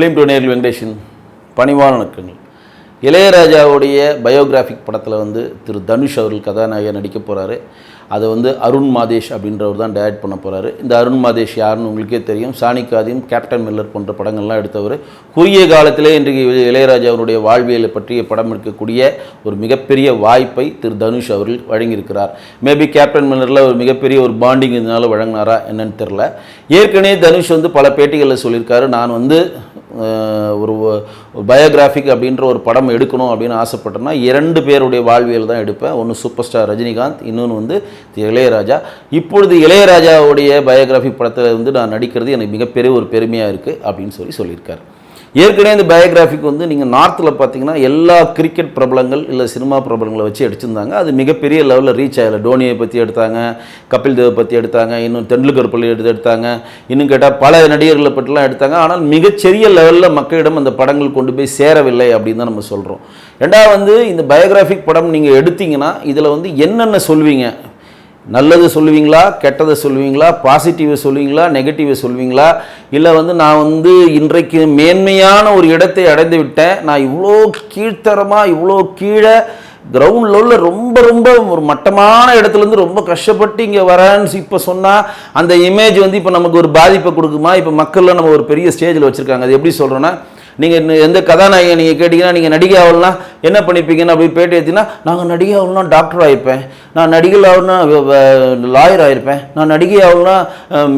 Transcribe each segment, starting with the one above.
Film to நேரில் வெங்கடேஷன் பணிவான இளையராஜாவுடைய biographic படத்தில் வந்து திரு தனுஷ் அவர்கள் கதாநாயகன் நடிக்க போகிறாரு அதை வந்து அருண் மாதேஷ் அப்படின்றவர் தான் டைரக்ட் பண்ண போகிறாரு இந்த அருண் மாதேஷ் யாருன்னு உங்களுக்கே தெரியும். சாணிக்காதியும் கேப்டன் மில்லர் போன்ற படங்கள்லாம் எடுத்தவர். குறுகிய காலத்திலே இன்றைக்கு இளையராஜாவுடைய வாழ்வியலை பற்றிய படம் எடுக்கக்கூடிய ஒரு மிகப்பெரிய வாய்ப்பை திரு தனுஷ் அவர்கள் வழங்கியிருக்கிறார். மேபி கேப்டன் மில்லரில் ஒரு மிகப்பெரிய ஒரு பாண்டிங் இதனால் வழங்கினாரா என்னன்னு தெரில ஏற்கனவே தனுஷ் வந்து பல பேட்டிகளில் சொல்லியிருக்காரு. நான் வந்து ஒரு பயோகிராஃபிக் அப்படின்ற ஒரு படம் எடுக்கணும் அப்படின்னு ஆசைப்பட்டேன்னா இரண்டு பேருடைய வாழ்வியல் தான் எடுப்பேன். ஒன்று சூப்பர் ஸ்டார் ரஜினிகாந்த் இன்னொன்று வந்து இளையராஜா. இப்பொழுது இளையராஜாவுடைய பயோகிராஃபி படத்தில் வந்து நான் நடிக்கிறது எனக்கு மிகப்பெரிய ஒரு பெருமையாக இருக்குது அப்படின்னு சொல்லி சொல்லியிருக்காரு. ஏற்கனவே இந்த பயோகிராஃபிக் வந்து நீங்கள் நார்த்தில் பார்த்தீங்கன்னா எல்லா கிரிக்கெட் பிரபலங்கள் இல்லை சினிமா பிரபலங்களை வச்சு எடுத்திருந்தாங்க. அது மிகப்பெரிய லெவலில் ரீச் ஆகலை. டோனியை பற்றி எடுத்தாங்க கபில் தேவ் பற்றி எடுத்தாங்க இன்னும் தெண்டுல்கர் பள்ளி எடுத்து எடுத்தாங்க. இன்னும் கேட்டால் பல நடிகர்களை பற்றிலாம் எடுத்தாங்க. ஆனால் மிகச்சிறிய லெவலில் மக்களிடம் அந்த படங்கள் கொண்டு போய் சேரவில்லை அப்படின்னு தான் நம்ம சொல்கிறோம் ரெண்டாவது வந்து இந்த பயோகிராஃபிக் படம் நீங்கள் எடுத்தீங்கன்னா இதில் வந்து என்னென்ன சொல்வீங்க? நல்லது சொல்லுவீங்களா கெட்டதை சொல்லுவீங்களா பாசிட்டிவை சொல்லுவீங்களா நெகட்டிவை சொல்லுவீங்களா? இல்லை வந்து நான் வந்து இன்றைக்கு மேன்மையான ஒரு இடத்தை அடைந்து விட்டேன். நான் இவ்வளோ கீழ்த்தரமாக இவ்வளோ கீழே கிரவுண்ட் லெவலில் ரொம்ப ரொம்ப ஒரு மட்டமான இடத்துலேருந்து ரொம்ப கஷ்டப்பட்டு இங்கே வரேன்னு இப்போ சொன்னால் அந்த இமேஜ் வந்து இப்போ நமக்கு ஒரு பாதிப்பை கொடுக்குமா? இப்போ மக்களில் நம்ம ஒரு பெரிய ஸ்டேஜில் வச்சுருக்காங்க. அது எப்படி சொல்கிறோன்னா நீங்கள் எந்த கதாநாயகன் நீங்கள் கேட்டிங்கன்னா நீங்கள் நடிகை ஆகலாம் என்ன பண்ணிப்பீங்கன்னு அப்படி பேட்டி எடுத்தீங்கன்னா நாங்கள் நடிகை ஆகலாம் டாக்டர் ஆகிருப்பேன் நான் நடிகை ஆகணும்னா லாயர் ஆகிருப்பேன் நான் நடிகை ஆகணும்னா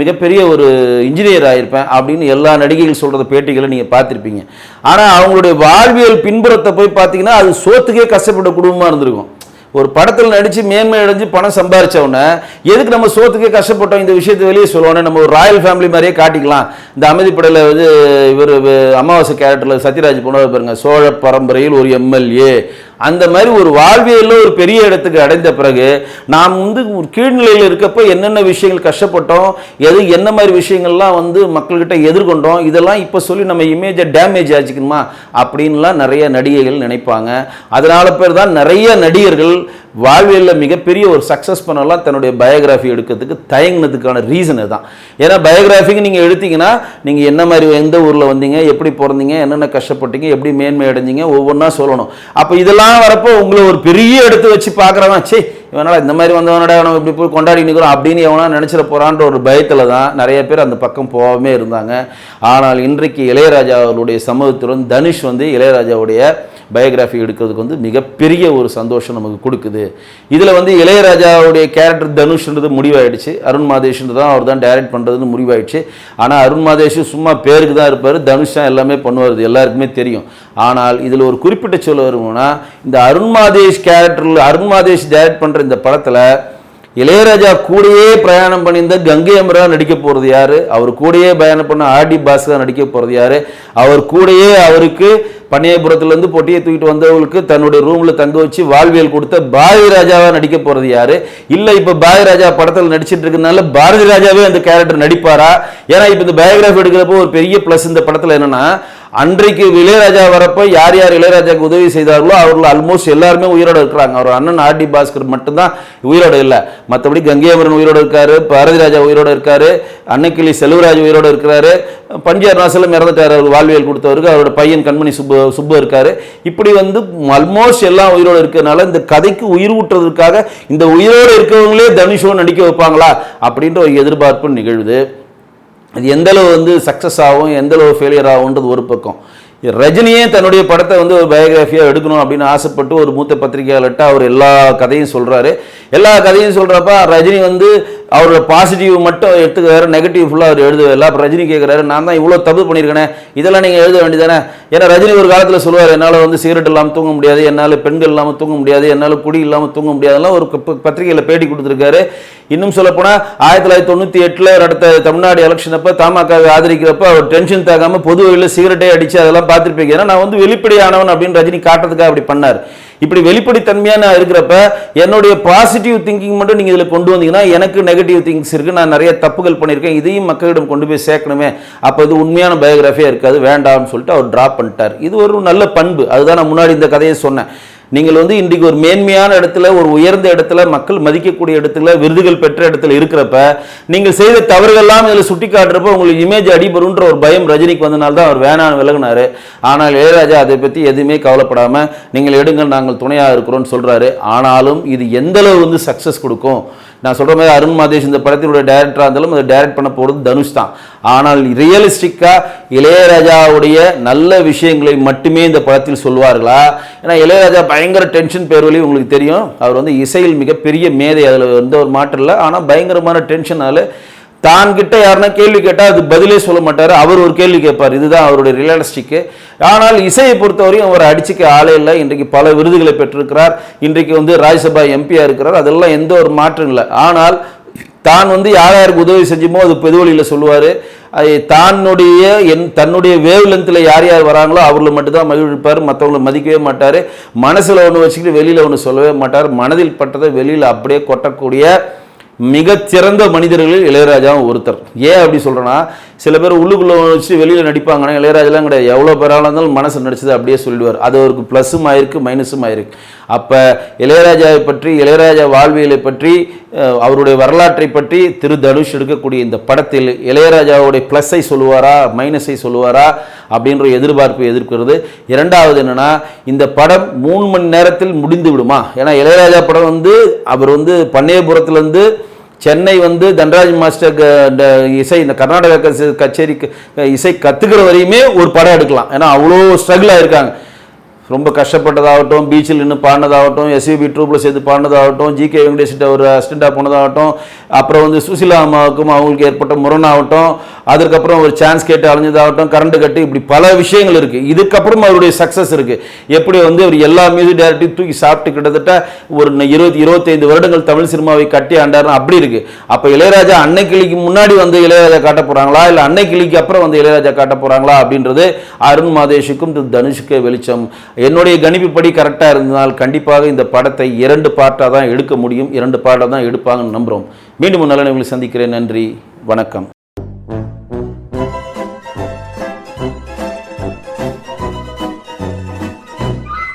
மிகப்பெரிய ஒரு இன்ஜினியர் ஆகிருப்பேன் அப்படின்னு எல்லா நடிகைகள் சொல்கிற பேட்டிகளை நீங்கள் பார்த்துருப்பீங்க. ஆனால் அவங்களுடைய வாழ்வியல் பின்புறத்தை போய் பார்த்தீங்கன்னா அது சோத்துக்கே கஷ்டப்பட்ட குடும்பமாக இருந்திருக்கும். ஒரு படத்தில் நடித்து மேன்மை அடைஞ்சு பணம் சம்பாரிச்சவன எதுக்கு நம்ம சோத்துக்கே கஷ்டப்பட்டோம் இந்த விஷயத்தை வெளியே சொல்லுவோன்னு நம்ம ஒரு ராயல் ஃபேமிலி மாதிரியே காட்டிக்கலாம். இந்த அமைதிப்படையில் வந்து இவர் அமாவாசை கேரக்டரில் சத்யராஜ் போனவர் பாருங்க சோழ பரம்பரையில் ஒரு எம்எல்ஏ. அந்த மாதிரி ஒரு வாழ்வியலில் ஒரு பெரிய இடத்துக்கு அடைந்த பிறகு நாம் வந்து ஒரு கீழ்நிலையில் இருக்கப்போ என்னென்ன விஷயங்கள் கஷ்டப்பட்டோம் எது என்ன மாதிரி விஷயங்கள்லாம் வந்து மக்கள்கிட்ட எதிர்கொண்டோம் இதெல்லாம் இப்போ சொல்லி நம்ம இமேஜை டேமேஜ் ஆச்சுக்கணுமா அப்படின்லாம் நிறைய நடிகைகள் நினைப்பாங்க. அதனால பேர் தான் நிறைய நடிகர்கள் வாழ்வியலில் மிகப்பெரிய ஒரு சக்ஸஸ் பண்ணலாம் தன்னுடைய பயோகிராஃபி எடுக்கிறதுக்கு தயங்கினதுக்கான ரீசன் தான் ஏன்னா பயோகிராஃபிக்கு நீங்கள் எடுத்தீங்கன்னா நீங்கள் என்ன மாதிரி எந்த ஊரில் வந்தீங்க எப்படி பிறந்தீங்க என்னென்ன கஷ்டப்பட்டீங்க எப்படி மேன்மை அடைஞ்சிங்க ஒவ்வொன்றா சொல்லணும். அப்போ இதெல்லாம் வரப்போ உங்களை ஒரு பெரிய எடுத்து வச்சு பார்க்குறவன் சே இவனால் இந்த மாதிரி வந்தவனடா நம்ம இப்படி போய் கொண்டாடி நிற்கிறோம் அப்படின்னு எவனா நினச்சிட போகிறான்ற ஒரு பயத்தில் தான் நிறைய பேர் அந்த பக்கம் போகாமே இருந்தாங்க. ஆனால் இன்றைக்கு இளையராஜா அவர்களுடைய சமூகத்துடன் தனுஷ் வந்து இளையராஜாவுடைய பயோகிராஃபி எடுக்கிறதுக்கு வந்து மிகப்பெரிய ஒரு சந்தோஷம் நமக்கு கொடுக்குது. இதில் வந்து இளையராஜாவுடைய கேரக்டர் தனுஷ்ன்றது முடிவாயிடுச்சு. அருண் மாதேஷ்ன்றது தான் அவர் தான் டைரக்ட் பண்ணுறதுன்னு முடிவாயிடுச்சு. ஆனால் அருண் மாதேஷ் சும்மா பேருக்கு தான் இருப்பார் தனுஷ் தான் எல்லாமே பண்ணுவார் எல்லாருக்குமே தெரியும். ஆனால் இதில் ஒரு குறிப்பிட்ட சொல்ல வருவோம்னா இந்த அருண் மாதேஷ் கேரக்டரில் அருண் மாதேஷ் டைரக்ட் பண்ணுற இந்த படத்தில் இளையராஜா கூடயே பிரயாணம் பண்ணியிருந்த கங்கை அமரா நடிக்க போகிறது யாரு? அவர் கூடயே பயணம் பண்ண ஆர்டி பாஸ்கர் நடிக்க போகிறது யாரு? அவர் கூடயே அவருக்கு பண்ணையபுரத்துலேருந்து பொட்டியை தூக்கிட்டு வந்தவங்களுக்கு தன்னுடைய ரூமில் தங்க வச்சு வாழ்வியல் கொடுத்த பாரதி ராஜாவாக நடிக்க போகிறது யாரு? இல்லை இப்போ பாரதி ராஜா படத்தில் நடிச்சிட்டு இருக்கிறதுனால பாரதி ராஜாவே அந்த கேரக்டர் நடிப்பாரா? ஏன்னா இப்போ இந்த பயோகிராஃபி எடுக்கிறப்போ ஒரு பெரிய ப்ளஸ் இந்த படத்தில் என்னன்னா அன்றைக்கு இளையராஜா வரப்போ யார் யார் இளையராஜாக்கு உதவி செய்தார்களோ அவர்கள் ஆல்மோஸ்ட் எல்லாருமே உயிரோடு இருக்கிறாங்க. அவர் அண்ணன் ஆர்டி பாஸ்கர் மட்டும்தான் உயிரோட இல்லை. மற்றபடி கங்கையமரன் உயிரோட இருக்காரு பாரதி ராஜா உயிரோட இருக்காரு அன்னைக்கிளி செல்வராஜ் உயிரோட இருக்கிறாரு பஞ்சார் நாசலம் இறந்துட்டார் அவர் வாழ்வியல் கொடுத்தவருக்கு அவரோட பையன் கண்மணி சுப்பு சுப்பு இருக்காரு. இப்படி வந்து ஆல்மோஸ்ட் எல்லாம் உயிரோட இருக்கிறதுனால இந்த கதைக்கு உயிர் ஊட்டுறதுக்காக இந்த உயிரோடு இருக்கிறவங்களே தனுஷோ நடிக்க வைப்பாங்களா? அப்படின்ற ஒரு எதிர்பார்ப்பு நிகழ்வுது அது எந்தளவு வந்து சக்ஸஸ் ஆகும் எந்தளவு ஃபெயிலியர் ஆகுன்றது ஒரு பக்கம். ரஜினியே தன்னுடைய படத்தை வந்து ஒரு பயோகிராஃபியாக எடுக்கணும் அப்படின்னு ஆசைப்பட்டு ஒரு மூத்த பத்திரிகையாளர்கிட்ட அவர் எல்லா கதையும் சொல்கிறாரு எல்லா கதையும் சொல்கிறப்ப ரஜினி வந்து அவரோட பாசிட்டிவ் மட்டும் எடுத்துக்கிறாரு நெகட்டிவ் ஃபுல்லாக அவர் எழுதுவில்லை அப்போ ரஜினி கேட்குறாரு நான் தான் இவ்வளோ தப்பு பண்ணியிருக்கேனே இதெல்லாம் நீங்கள் எழுத வேண்டியதானே ஏன்னா ரஜினி ஒரு காலத்தில் சொல்லுவார் என்னால் வந்து சிகரெட் இல்லாமல் தூங்க முடியாது என்னால் பெண்கள் இல்லாமல் தூங்க முடியாது என்னால் குடி இல்லாமல் தூங்க முடியாதுலாம் ஒரு ப- பத்திரிகையில் பேட்டி கொடுத்துருக்காரு. இன்னும் சொல்லப்போனால் ஆயிரத்தி தொள்ளாயிரத்தி தொண்ணூற்றி எட்டில் நடத்த தமிழ்நாடு எலெக்ஷன் அப்போ தமாகவை ஆதரிக்கிறப்ப அவர் டென்ஷன் தாக்காமல் பொது வழியில் சிகரெட்டே அடித்து அதெல்லாம் பார்த்துருப்பீங்க ஏன்னா நான் வந்து வெளிப்படையானவன் அப்படின்னு ரஜினி காட்டுறதுக்காக அப்படி பண்ணார். இப்படி வெளிப்படைத்தன்மையான இருக்கிறப்ப என்னுடைய பாசிட்டிவ் திங்கிங் மட்டும் நீங்கள் இதில் கொண்டு வந்தீங்கன்னா எனக்கு நெகட்டிவ் திங்ஸ் இருக்குது நான் நிறைய தப்புகள் பண்ணியிருக்கேன். இதையும் மக்களிடம் கொண்டு போய் சேர்க்கணுமே. அப்போ இது உண்மையான பயோகிராஃபியாக இருக்காது. வேண்டாம்னு சொல்லிட்டு அவர் ட்ராப் பண்ணிட்டார். இது ஒரு நல்ல பண்பு. அதுதான் நான் முன்னாடி இந்த கதையை சொன்னேன். நீங்கள் வந்து இன்றைக்கு ஒரு மேன்மையான இடத்துல ஒரு உயர்ந்த இடத்துல மக்கள் மதிக்கக்கூடிய இடத்துல விருதுகள் பெற்ற இடத்துல இருக்கிறப்ப நீங்கள் செய்த தவறுகள்லாம் இதில் சுட்டி காட்டுறப்ப உங்களுக்கு இமேஜ் அடிபடுன்ற ஒரு பயம் ரஜினிக்கு வந்தனால தான் அவர் வேணான்னு விலகினாரு. ஆனால் இளையராஜா அதை பற்றி எதுவுமே கவலைப்படாமல் நீங்கள் எடுங்கள் நாங்கள் துணையாக இருக்கிறோம்னு சொல்கிறாரு ஆனாலும் இது எந்தளவு வந்து சக்ஸஸ் கொடுக்கும்? நான் சொல்கிற மாதிரி அருண் மாதேஷ் இந்த படத்தினுடைய டேரக்டராக இருந்தாலும் அதை டைரக்ட் பண்ண போகிறது தனுஷ் தான். ஆனால் ரியலிஸ்டிக்காக இளையராஜாவுடைய நல்ல விஷயங்களை மட்டுமே இந்த படத்தில் சொல்வார்களா? ஏன்னா இளையராஜா பயங்கர டென்ஷன் பேர்வழி உங்களுக்கு தெரியும். அவர் வந்து இசையில் மிகப்பெரிய மேதை அதில் எந்த ஒரு மாற்றம் இல்லை. ஆனால் பயங்கரமான டென்ஷனால் தான் கிட்ட யாருன்னா கேள்வி கேட்டால் அது பதிலே சொல்ல மாட்டார். அவர் ஒரு கேள்வி கேட்பார். இதுதான் அவருடைய ரியலிஸ்டிக்கு ஆனால் இசையை பொறுத்தவரையும் அவர் அடிச்சுக்க ஆளே இல்லை. இன்றைக்கு பல விருதுகளை பெற்றிருக்கிறார். இன்றைக்கு வந்து ராஜ்யசபா எம்பியாக இருக்கிறார். அதெல்லாம் எந்த ஒரு மாற்றம் இல்லை. ஆனால் தான் வந்து யார் யாருக்கு உதவி செஞ்சுமோ அது பெதுவழியில் சொல்லுவார். தன்னுடைய என் தன்னுடைய வேவ் லென்த்தில் யார் யார் வராங்களோ அவர்களை மட்டும்தான் மகிழ்விப்பார் மற்றவங்களை மதிக்கவே மாட்டார். மனசில் ஒன்று வச்சுக்கிட்டு வெளியில் ஒன்று சொல்லவே மாட்டார். மனதில் பட்டதை வெளியில் அப்படியே கொட்டக்கூடிய மிகச்சிறந்த மனிதர்களில் இளையராஜாவும் ஒருத்தர். ஏன் அப்படி சொல்கிறேன்னா சில பேர் உள்ளுக்குள்ளே வச்சு வெளியில் நடிப்பாங்கன்னா இளையராஜாலாம் கிடையாது. எவ்வளோ பேராக இருந்தாலும் மனசு நடிச்சது அப்படியே சொல்லிடுவார். அது அவருக்கு ப்ளஸ்ஸும் ஆயிருக்கு மைனஸும் ஆயிருக்கு. அப்போ இளையராஜாவை பற்றி இளையராஜா வாழ்வியலை பற்றி அவருடைய வரலாற்றை பற்றி திரு தனுஷ் எடுக்கக்கூடிய இந்த படத்தில் இளையராஜாவுடைய ப்ளஸ்ஸை சொல்லுவாரா மைனஸை சொல்லுவாரா அப்படின்ற எதிர்பார்ப்பு எதிர்க்கிறது. இரண்டாவது என்னென்னா இந்த படம் மூணு மணி நேரத்தில் முடிந்து விடுமா ஏன்னா இளையராஜா படம் வந்து அவர் வந்து பண்ணையபுரத்துலேருந்து சென்னை வந்து தன்ராஜ் மாஸ்டர் இசை இந்த கர்நாடக கச்சேரிக்கு இசை கற்றுக்கிற வரையுமே ஒரு படம் எடுக்கலாம். ஏன்னா அவ்வளோ ஸ்ட்ரகிள் ஆகிருக்காங்க ரொம்ப கஷ்டப்பட்டதாகட்டும் பீச்சில் நின்று பாடினதாகட்டும் எஸ்யூபி ட்ரூப்பில் சேர்த்து பாடினதாகட்டும் ஜி கே வெங்கடேஷ்கிட்ட ஒரு அசிஸ்டண்ட்டாக போனதாகட்டும் அப்புறம் வந்து சுசிலா அம்மாவுக்கும் அவங்களுக்கு ஏற்பட்ட முரணாகட்டும் அதுக்கப்புறம் ஒரு சான்ஸ் கேட்டு அலைஞ்சதாகட்டும் கரண்ட் கட்டு இப்படி பல விஷயங்கள் இருக்குது இதுக்கப்புறம் அவருடைய சக்ஸஸ் இருக்குது எப்படி வந்து அவர் எல்லா மியூசிக் டேரக்டரையும் தூக்கி சாப்பிட்டு கிட்டத்தட்ட ஒரு இருபத்தி இருபத்தைந்து வருடங்கள் தமிழ் சினிமாவை கட்டி ஆண்டார்னு அப்படி இருக்குது அப்போ இளையராஜா அன்னை கிளிக்கு முன்னாடி வந்து இளையராஜா காட்ட போகிறாங்களா இல்லை அன்னை கிளிக்கு அப்புறம் வந்து இளையராஜா காட்ட போகிறாங்களா அப்படின்றது அருண் மாதேஷுக்கும் தனுஷுக்கு வெளிச்சம். என்னுடைய கணிப்புப்படி கரெக்டாக இருந்தால் கண்டிப்பாக இந்த படத்தை இரண்டு பார்ட்டாக தான் எடுக்க முடியும். இரண்டு பாட்டாக தான் எடுப்பாங்கன்னு நம்புகிறோம் மீண்டும் நல்ல சந்திக்கிறேன். நன்றி. வணக்கம்.